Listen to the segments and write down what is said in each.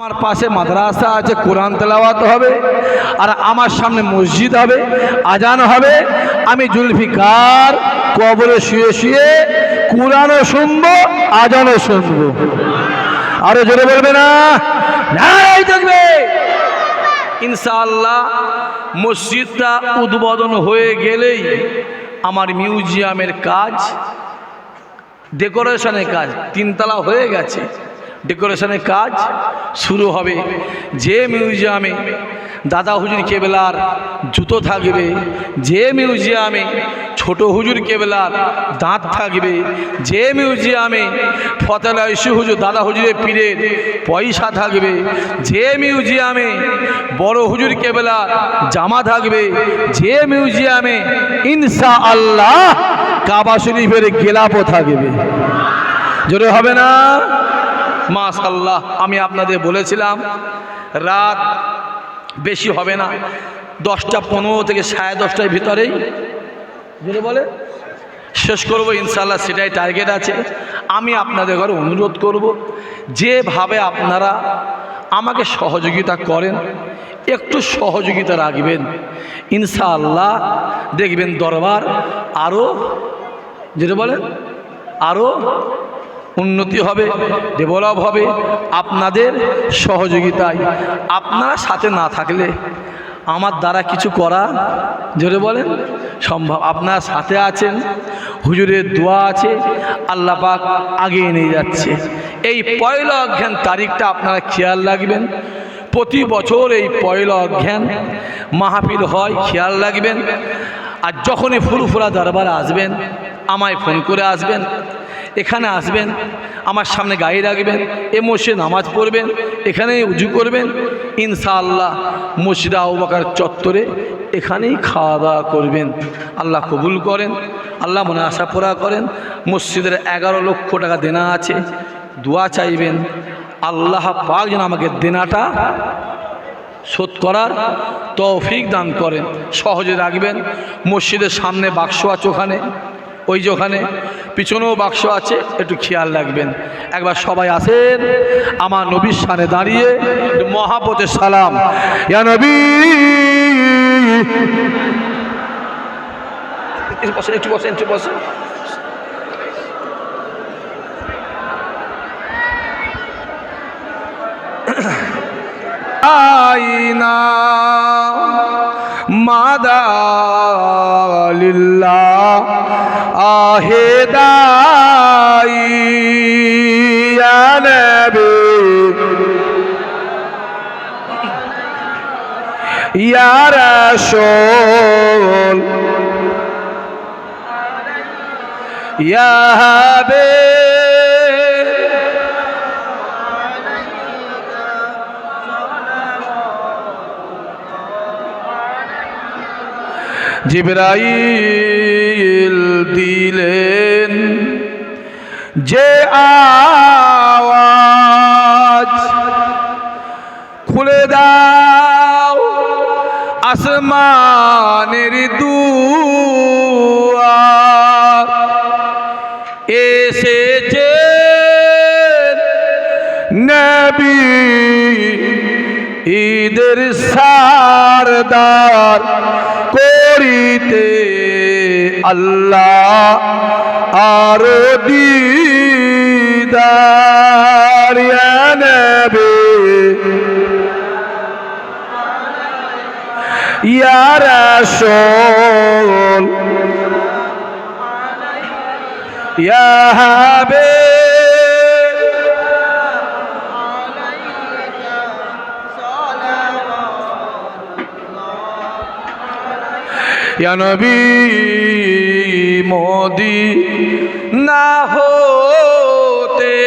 আমার পাশে মাদ্রাসা আছে, কোরআন তেলাওয়াত হবে, আর আমার সামনে মসজিদ হবে, আজান হবে। আমি জুলফিকার কবরে শুয়ে শুয়ে কোরআনও শুনব, আজানও শুনব। আরও জোরে বলবে না? দেখবে ইনশাআল্লাহ মসজিদটা উদ্বোধন হয়ে গেলেই আমার মিউজিয়ামের কাজ, ডেকোরেশনের কাজ তিনতলা হয়ে গেছে। ডেকোরেশনের কাজ শুরু হবে। যে মিউজিয়ামে দাদা হুজুর কেবলার জুতো থাকবে, যে মিউজিয়ামে ছোট হুজুর কেবলার দাঁত থাকবে, যে মিউজিয়ামে ফতেলা ইস্যু হুজুর দাদা হুজুরের পীরের পয়সা থাকবে, যে মিউজিয়ামে বড় হুজুর কেবলার জামা থাকবে, যে মিউজিয়ামে ইনসা আল্লাহ কাবা শরীফের গেলাপও থাকবে। জোরে হবে না? মাশাল্লাহ আমি আপনাদের বলেছিলাম, রাত বেশি হবে না, দশটা পনেরো থেকে সাড়ে দশটার ভিতরেই, জোরে বলে, শেষ করব ইনশাল্লাহ সেটাই টার্গেট আছে। আমি আপনাদের ঘরে অনুরোধ করব, যেভাবে আপনারা আমাকে সহযোগিতা করেন, একটু সহযোগিতা রাখবেন। ইনশাআল্লাহ, দেখবেন দরবার আরও যেটা বলেন আরও উন্নতি হবে ডেভেলপ হবে আপনাদের সহযোগিতায়। আপনারা সাথে না থাকলে আমার দ্বারা কিছু করা, জোরে বলেন, সম্ভব। আপনার সাথে আছেন, হুজুরের দোয়া আছে, আল্লাহ পাক নিয়ে যাচ্ছে। এই পয়লা অজ্ঞান তারিখটা আপনারা খেয়াল রাখবেন। প্রতি বছর এই পয়লা অজ্ঞান মাহফিল হয়, খেয়াল রাখবেন। আর যখনই ফুরফুরা দরবারে আসবেন, আমায় ফোন করে আসবেন। এখানে আসবেন, আমার সামনে গাড়ি রাখবেন, এ মসজিদে নামাজ পড়বেন, এখানেই উজু করবেন। ইনশাআল্লাহ মসজিদা আবাকার চত্বরে এখানেই খাওয়া দাওয়া করবেন। আল্লাহ কবুল করেন, আল্লাহ মনে আশা পোড়া করেন। মসজিদের এগারো লক্ষ টাকা দেনা আছে, দোয়া চাইবেন। আল্লাহ পাক যেন আমাকে দেনাটা শোধ করার তৌফিক দান করেন। সহজে রাখবেন। মসজিদের সামনে বাক্স আছে ওখানে। ওই যে ওখানে পিছনেও বাক্স আছে, একটু খেয়াল রাখবেন। একবার সবাই আসেন, আমার নবীর সামনে দাঁড়িয়ে মহাপতের সালাম। ইয়া নবী! একটু বসেন একটু বসেন আইনা ইয়া নবী। ইয়া রাসূল। ইয়া হাবিব। জিবরাইল দিলেন যে আওয়াজ খুলে দাও আসমানের দুয়ার এসেছে নবী ঈদের সারদার করিতে আল্লাহ আর দিদার ইয়া নবী। ইয়া রাসূল। ইয়া হাবিব। ইয়া নবী মোদি, না হতে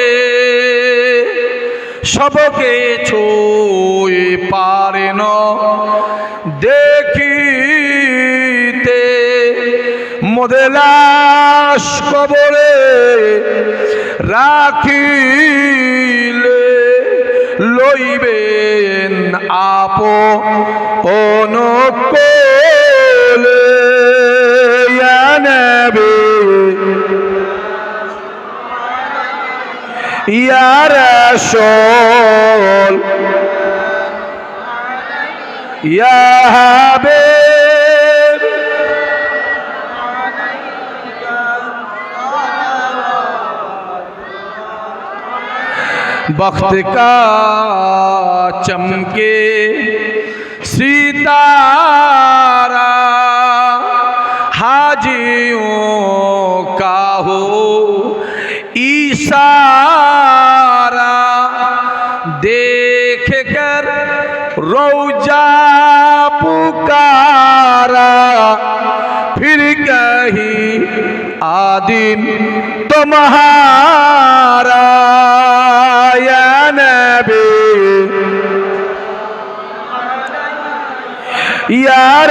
সবকে ছুঁয়ে পারে ন। দেখিতে মোদেলাস কবরে রাখিলে লইবেন আপ অনুকূলে ইয়া রাসূল ইয়া হাবিব वक्त का चमके सितारा हाजियों का हो इशारा রৌজা পুকারা ফির কহি আদিন তোমারা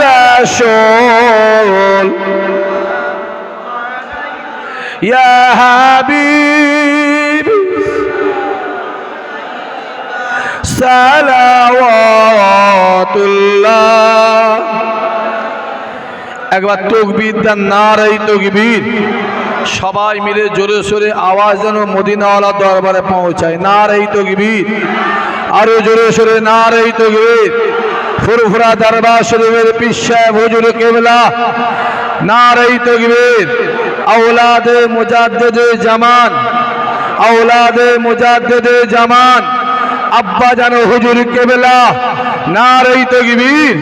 রসুল। ইয়া হাবিব। সালাওয়াতুল্লাহ। একবার তকবীর দেন নারাই তকবীর। সবাই মিলে জোরে সোরে আওয়াজ যেন মদিনাওয়ালা দরবারে পৌঁছায় নারাই তকবীর। আরও জোরে সোরে নারাই তকবীর। ফুরফুরা দরবার শরীফের পিসায় হুজুর কেবলা। নারাই তকবীর। আওলাদে মুজাদ্দেদে জামান। আওলাদে মুজাদ্দেদে জামান। আব্বা জানো হুজুর কেবলা নারাই তকবীর,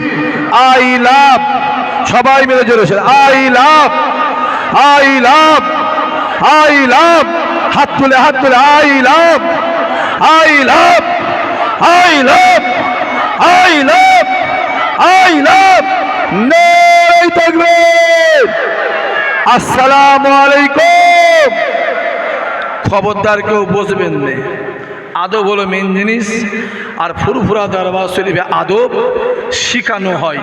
আই লাভ। সবাই মিলে জোরে I love I love I love. হাত তুলে হাত তুলে, I love I love I love I love I love. নেই থাকবে আসসালামু আলাইকুম। খবরদার কেউ বসবেন না। আদব হলো মেন জিনিস। আর ফুরফুরা দরবার শরীফে আদব শিখানো হয়।